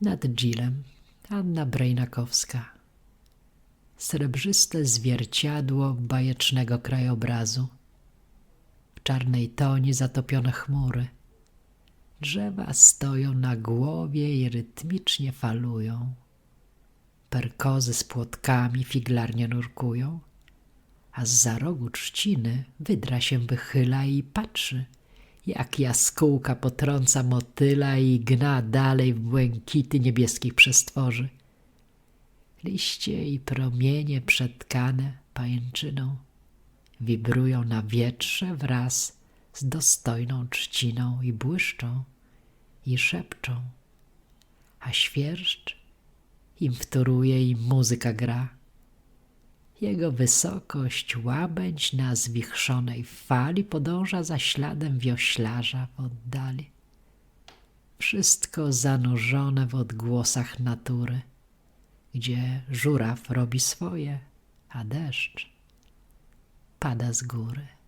Nad Gilem Anna Brejnakowska. Srebrzyste zwierciadło bajecznego krajobrazu. W czarnej toni zatopione chmury. Drzewa stoją na głowie i rytmicznie falują. Perkozy z płotkami figlarnie nurkują, a z za rogu trzciny wydra się wychyla i patrzy, jak jaskółka potrąca motyla i gna dalej w błękity niebieskich przestworzy. Liście i promienie przetkane pajęczyną wibrują na wietrze wraz z dostojną trzciną i błyszczą i szepczą, a świerszcz im wtóruje i muzyka gra. Jego wysokość łabędź na zwichrzonej fali podąża za śladem wioślarza w oddali. Wszystko zanurzone w odgłosach natury, gdzie żuraw robi swoje, a deszcz pada z góry.